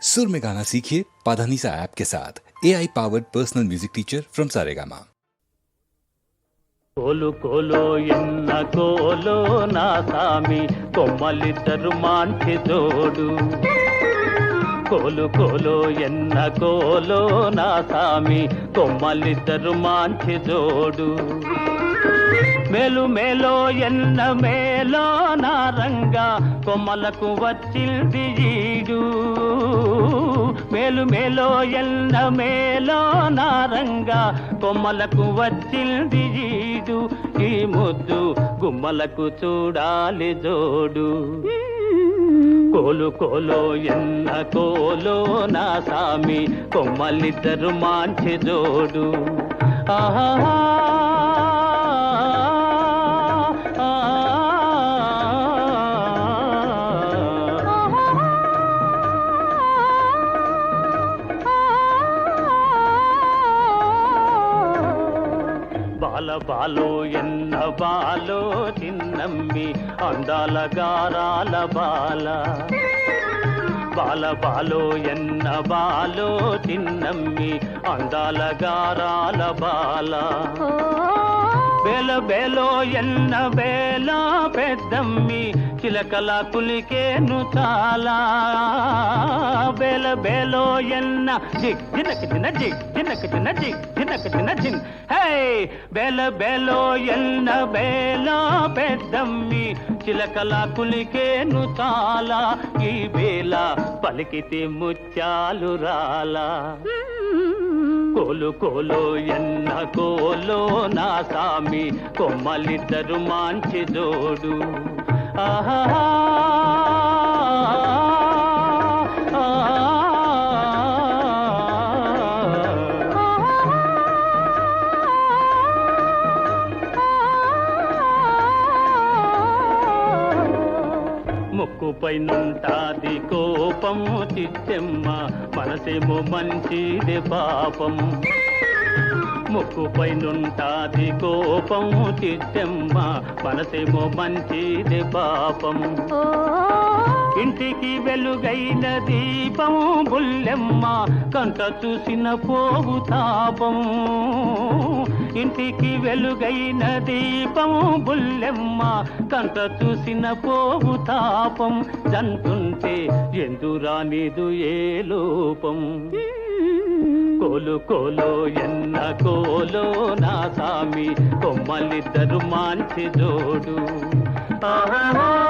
सुर में गाना सीखिए पाधानीसा ऐप के साथ A I powered personal music teacher from Saregama ಕೋಲು ಕೋಲೋ ಎನ್ನ ಕೋಲೋ ನಾ ಸಾಮಿ ಕೊಮ್ಮಲಿದ್ದರು ಮಾಂಟಿ ಜೋಡು ಕೋಲು ಕೋಲೋ ಎನ್ನ ಕೋಲೋ ನಾ ಸಾಮಿ ಕೊಮ್ಮಲಿದ್ದರು ಮಾಂಟಿ ಜೋಡು మేలు మేలో ఎన్న మేలో నారంగా కొమ్మలకు వచ్చింది ఈడు. మేలు మేలో ఎన్న మేలో నారంగా కొమ్మలకు వచ్చింది ఈడు. ఈ ముద్దు గుమ్మలకు చూడాలి జోడు. కోలు కోలో ఎన్న కోలో నా సామి కొమ్మలిద్దరు మాంచి జోడు. ఆహా బాల బాలో ఎన్న బాలో చిన్నమ్మి అందాల గారాల బాల. బాల బాలో ఎన్న బాలో చిన్నమ్మి అందాల గారాల బాల. బేల బేలో ఎన్న బేల పెద్దమ్మి చిలకల కులికేను చాలా. బేల బేలో ఎన్న జిగ్ జినక జిన జిగ్ జినక జిన జిగ్ జినక జిన జిన్. హే బేల బేలో ఎన్న బేల పెద్దమ్మి చిలకల కులికేను చాలా. ఈ బేల పలికితే ముత్యాలు రాలా. కోలు కోలో ఎన్న కోలో నా సామి కొమ్మలిద్దరు మాంచి జోడు. ఆహా కోపము చిచ్చెమ్మ మనసేమో మంచిది పాపం. ముక్కుపై నుంటాది కోపము చిత్తెమ్మ మనసేమో మంచిది పాపం. ఇంటికి వెలుగైన దీపం బుల్లెమ్మ కంట చూసిన పోవు తాపం. ఇంటికి వెలుగైన దీపం బుల్లెమ్మ కంట చూసిన పోవు తాపం జంటుంటే ఎందురానిదు ఏ లోపం? కోలు కోలో ఎన్న కోలో నా సామి కొమ్మలిద్దరు మాంచి జోడు. ఆహా